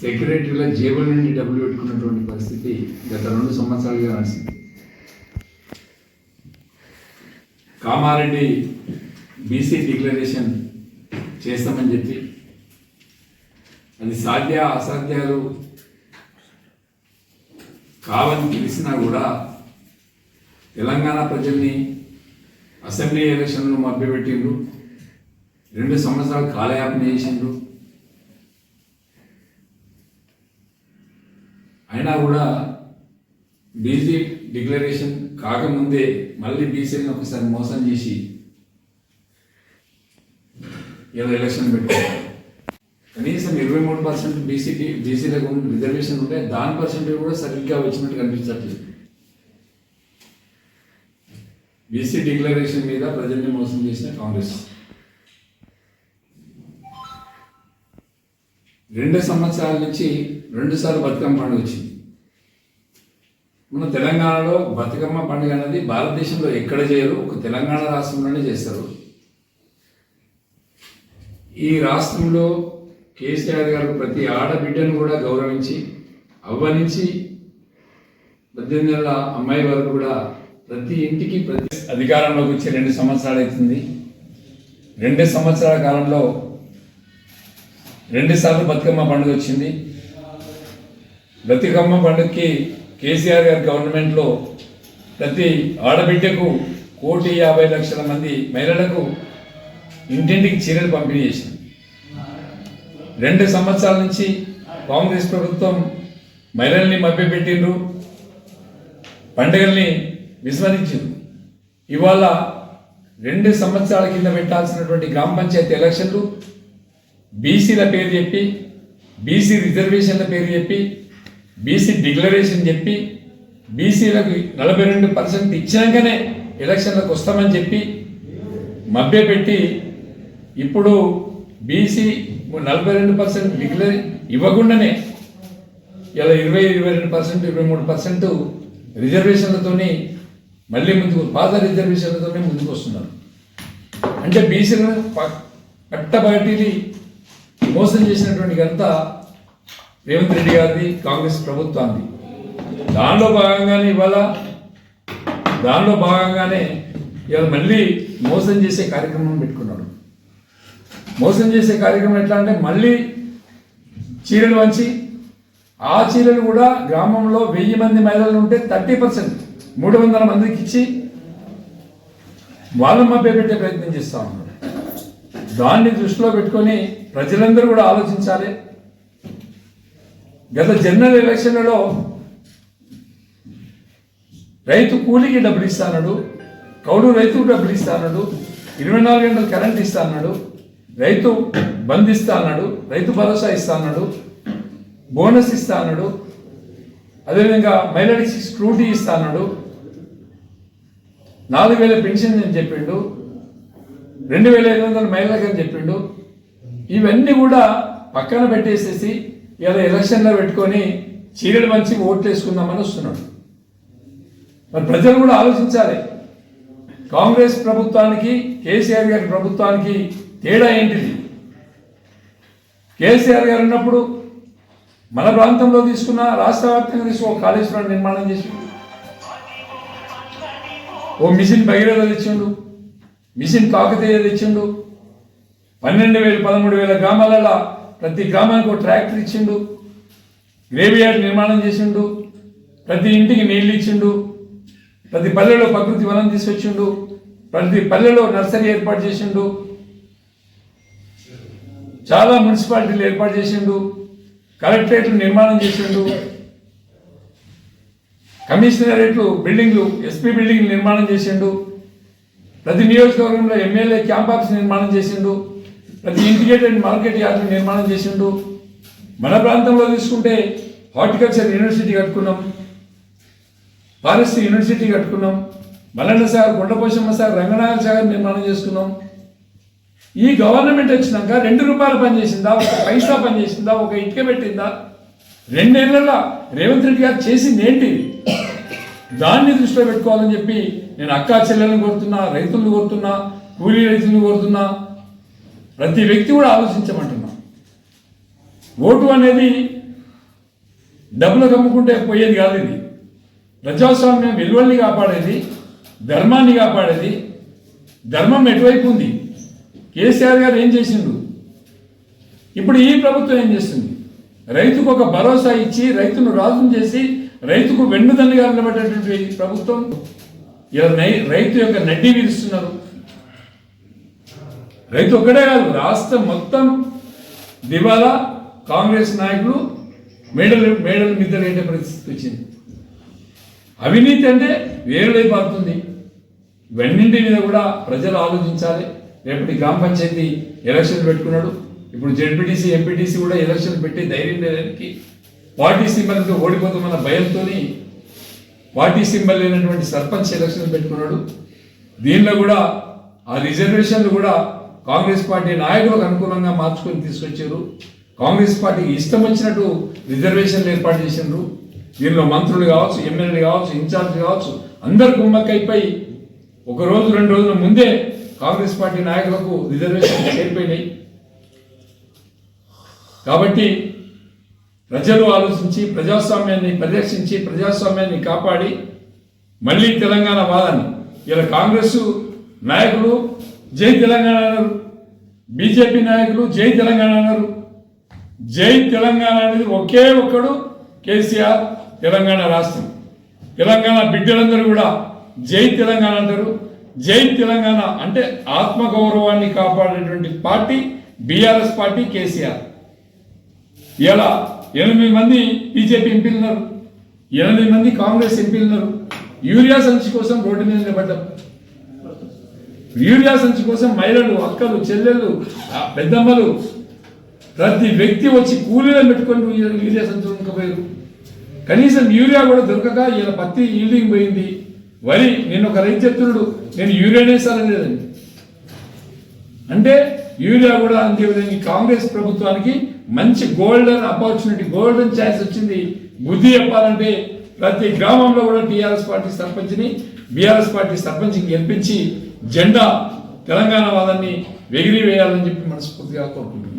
సెక్రటరీల జేబుల నుండి డబ్బులు పెట్టుకున్నటువంటి పరిస్థితి గత రెండు సంవత్సరాలుగా నడిచింది కామారెడ్డి బీసీ డిక్లరేషన్ చేస్తామని చెప్పి అది సాధ్య అసాధ్యాలు కావని తెలిసినా కూడా తెలంగాణ ప్రజల్ని అసెంబ్లీ ఎలక్షన్లు మభ్యపెట్టిండ్రు రెండు సంవత్సరాలు కాలయాపన చేసిండ్రు. అయినా కూడా బీసీ డిక్లరేషన్ కాకముందే మళ్ళీ బీసీని ఒకసారి మోసం చేసి ఇలా ఎలక్షన్ పెట్టుకోవాలి కనీసం ఇరవై మూడు పర్సెంట్ బీసీ బీసీలకు రిజర్వేషన్ ఉంటే దాని పర్సెంటేజ్ కూడా సరిగ్గా వచ్చినట్టు కనిపించట్లేదు. బీసీ డిక్లరేషన్ మీద ప్రజల్ని మోసం చేసిన కాంగ్రెస్. రెండు సంవత్సరాల నుంచి రెండుసార్లు బతుకమ్మ పండుగ వచ్చింది. మన తెలంగాణలో బతుకమ్మ పండుగ అనేది భారతదేశంలో ఎక్కడ చేయరు ఒక తెలంగాణ రాష్ట్రంలోనే చేస్తారు. ఈ రాష్ట్రంలో కేసీఆర్ గారు ప్రతి ఆడబిడ్డను కూడా గౌరవించి అవ్వ నుంచి పద్దెనిమిది నెలల అమ్మాయి వరకు కూడా ప్రతి ఇంటికి ప్రతి అధికారంలోకి వచ్చి రెండు సంవత్సరాలు అవుతుంది. రెండు సంవత్సరాల కాలంలో రెండు సార్లు బతుకమ్మ పండుగ వచ్చింది. బతుకమ్మ పండుగకి కేసీఆర్ గారి గవర్నమెంట్లో ప్రతి ఆడబిడ్డకు కోటి యాభై లక్షల మంది మహిళలకు ఇంటింటికి చీరలు పంపిణీ చేసింది. రెండు సంవత్సరాల నుంచి కాంగ్రెస్ ప్రభుత్వం మహిళల్ని మభ్యపెట్టిండ్రు పండుగల్ని విస్మరించింది ఇవాళ రెండు సంవత్సరాల కింద పెట్టాల్సినటువంటి గ్రామ పంచాయతీ ఎలక్షన్లు బీసీల పేరు చెప్పి బీసీ రిజర్వేషన్ల పేరు చెప్పి బీసీ డిక్లరేషన్ చెప్పి బీసీలకు నలభై రెండు పర్సెంట్ ఇచ్చినాకనే ఎలక్షన్లకు వస్తామని చెప్పి మభ్యపెట్టి ఇప్పుడు బీసీ నలభై రెండు పర్సెంట్ డిక్లేర్ ఇవ్వకుండానే ఇలా ఇరవై ఇరవై రెండు పర్సెంట్ ఇరవై మూడు పర్సెంట్ రిజర్వేషన్లతోని మళ్ళీ ముందుకు పాత రిజర్వేషన్లతోనే ముందుకు వస్తున్నారు. అంటే బీసీలను ప- మోసం చేసినటువంటి ఘనత రేవంత్ రెడ్డి గారిది కాంగ్రెస్ ప్రభుత్వాన్ని దానిలో భాగంగానే ఇవాళ దానిలో భాగంగానే ఇవాళ మళ్ళీ మోసం చేసే కార్యక్రమం పెట్టుకున్నాడు. మోసం చేసే కార్యక్రమం ఎట్లా అంటే మళ్ళీ చీరలు వంచి ఆ చీరలు కూడా గ్రామంలో వెయ్యి మంది మహిళలు ఉంటే థర్టీ పర్సెంట్ మూడు వందల మందికి ఇచ్చి వాళ్ళని మభ్యపెట్టే ప్రయత్నం చేస్తూ ఉన్నారు దాన్ని దృష్టిలో పెట్టుకొని ప్రజలందరూ కూడా ఆలోచించాలి. గత జనరల్ ఎలక్షన్లలో రైతు కూలికి డబ్బులు ఇస్తాడు కౌడు రైతుకు డబ్బులు ఇస్తాడు ఇరవై నాలుగు గంటలు కరెంట్ ఇస్తా అన్నాడు రైతు బంద్ ఇస్తా అన్నాడు రైతు భరోసా ఇస్తా అన్నాడు బోనస్ ఇస్తా అన్నాడు అదేవిధంగా మహిళలకి స్క్రూటీ ఇస్తా అన్నాడు నాలుగు వేల పెన్షన్ అని చెప్పిండు రెండు వేల ఐదు వందల మహిళలకు అని చెప్పిండు. ఇవన్నీ కూడా పక్కన పెట్టేసేసి ఇలా ఎలక్షన్లో పెట్టుకొని చీరలు మంచి ఓట్లు వేసుకుందామని వస్తున్నాడు. మరి ప్రజలు కూడా ఆలోచించాలి. కాంగ్రెస్ ప్రభుత్వానికి కేసీఆర్ గారి ప్రభుత్వానికి తేడా ఏంటిది? కేసీఆర్ గారు ఉన్నప్పుడు మన ప్రాంతంలో తీసుకున్న రాష్ట్ర వ్యాప్తంగా తీసుకున్న ఒక కాళేశ్వరం నిర్మాణం చేసి ఓ మిషన్ భగీరథ తెచ్చిండు. మిషన్ కాకతీయ తెచ్చిండు పన్నెండు వేలు పదమూడు వేల గ్రామాలలో ప్రతి గ్రామానికి ఒక ట్రాక్టర్ ఇచ్చిండు. గ్రేవియార్డ్ నిర్మాణం చేసిండు. ప్రతి ఇంటికి నీళ్ళు ఇచ్చిండు. ప్రతి పల్లెలో ప్రకృతి వనం తీసుకొచ్చిండు. ప్రతి పల్లెలో నర్సరీ ఏర్పాటు చేసిండు. చాలా మున్సిపాలిటీలు ఏర్పాటు చేసిండు. కలెక్టరేట్లు నిర్మాణం చేసిండు. కమిషనరేట్లు బిల్డింగ్లు ఎస్పీ బిల్డింగ్ నిర్మాణం చేసిండు. ప్రతి నియోజకవర్గంలో ఎమ్మెల్యే క్యాంప్ ఆఫీస్ నిర్మాణం చేసిండు ప్రతి ఇంటిగ్రేటెడ్ మార్కెట్ యార్డ్ నిర్మాణం చేసిండు. మన ప్రాంతంలో తీసుకుంటే హార్టికల్చర్ యూనివర్సిటీ కట్టుకున్నాం ఫారెస్ట్ యూనివర్సిటీ కట్టుకున్నాం మల్లన్న సాగర్ కొండపోషమ్మ సార్ రంగనాథ సాగర్ నిర్మాణం చేసుకున్నాం. ఈ గవర్నమెంట్ వచ్చినాక రెండు రూపాయలు పనిచేసిందా ఒక పైసా పనిచేసిందా ఒక ఇటుక పెట్టిందా? రెండేళ్ళ రేవంత్ రెడ్డి గారు చేసింది ఏంటి? దాన్ని దృష్టిలో పెట్టుకోవాలని చెప్పి నేను అక్కా చెల్లెలను కోరుతున్నా రైతులను కోరుతున్నా కూలీ రైతులను కోరుతున్నా ప్రతి వ్యక్తి కూడా ఆలోచించమంటున్నా. ఓటు అనేది డబ్బులు కమ్ముకుంటే పోయేది కాదు ఇది. ప్రజాస్వామ్యం విలువల్ని కాపాడేది ధర్మాన్ని కాపాడేది ధర్మం ఎటువైపు ఉంది? కేసీఆర్ గారు ఏం చేసిండు? ఇప్పుడు ఈ ప్రభుత్వం ఏం చేస్తుంది? రైతుకు ఒక భరోసా ఇచ్చి రైతును రాజును చేసి రైతుకు వెన్నుదన్నుగా నిలబడేటువంటి ప్రభుత్వం ఇలా నై- రైతు యొక్క నడ్డి విధిస్తున్నారు. రైతు ఒక్కడే కాదు రాష్ట్రం మొత్తం దివాలా కాంగ్రెస్ నాయకులు మేడలు మేడల మీద లేని పరిస్థితి వచ్చింది. అవినీతి అంటే వేరులై పారుతుంది ఇవన్నింటి మీద కూడా ప్రజలు ఆలోచించాలి. రేపటి గ్రామ పంచాయతీ ఎలక్షన్ పెట్టుకున్నాడు. ఇప్పుడు జెడ్పీటీసీ ఎంపీటీసీ కూడా ఎలక్షన్ పెట్టి ధైర్యం లేదానికి పార్టీ సింబల్తో ఓడిపోతామన్న భయంతోని పార్టీ సింబల్ లేనటువంటి సర్పంచ్ ఎలక్షన్ పెట్టుకున్నాడు. దీనిలో కూడా ఆ రిజర్వేషన్లు కూడా కాంగ్రెస్ పార్టీ నాయకులకు అనుకూలంగా మార్చుకొని తీసుకొచ్చారు. కాంగ్రెస్ పార్టీకి ఇష్టం వచ్చినట్టు రిజర్వేషన్లు ఏర్పాటు చేసిండ్రు. దీనిలో మంత్రులు కావచ్చు ఎమ్మెల్యేలు కావచ్చు ఇన్ఛార్జ్ కావచ్చు అందరు కుమ్మక్కైపోయి ఒక రోజు రెండు రోజుల ముందే కాంగ్రెస్ పార్టీ నాయకులకు రిజర్వేషన్ చేరిపోయినాయి. కాబట్టి ప్రజలు ఆలోచించి ప్రజాస్వామ్యాన్ని పరిరక్షించి ప్రజాస్వామ్యాన్ని కాపాడి మళ్ళీ తెలంగాణ వాదాన్ని. ఇలా కాంగ్రెస్ నాయకులు జై తెలంగాణ అన్నారు. బీజేపీ నాయకులు జై తెలంగాణ అన్నారు. జై తెలంగాణ అనేది ఒకే ఒక్కడు కేసీఆర్ తెలంగాణ రాష్ట్రం. తెలంగాణ బిడ్డలందరూ కూడా జై తెలంగాణ అంటారు. జై తెలంగాణ అంటే ఆత్మగౌరవాన్ని కాపాడేటువంటి party B R S party K C R. ఇలా ఎనిమిది మంది బీజేపీ ఎంపీలు ఉన్నారు ఎనిమిది మంది కాంగ్రెస్ ఎంపీలు ఉన్నారు యూరియా సంచి కోసం రోడ్డు మీద నిలబడ్డాం. యూరియా సంచి కోసం మహిళలు అక్కలు చెల్లెళ్ళు పెద్దమ్మలు ప్రతి వ్యక్తి వచ్చి కూలీలను పెట్టుకొని యూరియా సంచులు ఉండకపోయారు కనీసం యూరియా కూడా దొరకక ఇలా పత్తి ఈల్డింగ్ పోయింది. వరి నేను ఒక రైతు చెప్తున్నాడు నేను యూరియానే వేసాలని లేదండి. అంటే యూరియా కూడా అంతేవిధంగా కాంగ్రెస్ ప్రభుత్వానికి మంచి గోల్డెన్ ఆపర్చునిటీ గోల్డెన్ ఛాన్స్ వచ్చింది. బుద్ధి చెప్పాలంటే ప్రతి గ్రామంలో కూడా టీఆర్ఎస్ పార్టీ సర్పంచ్ని బీఆర్ఎస్ పార్టీ సర్పంచ్ని గెలిపించి జెండా తెలంగాణ వాదాన్ని ఎగిరి వేయాలని చెప్పి మనస్ఫూర్తిగా కోరుకుంటున్నాను.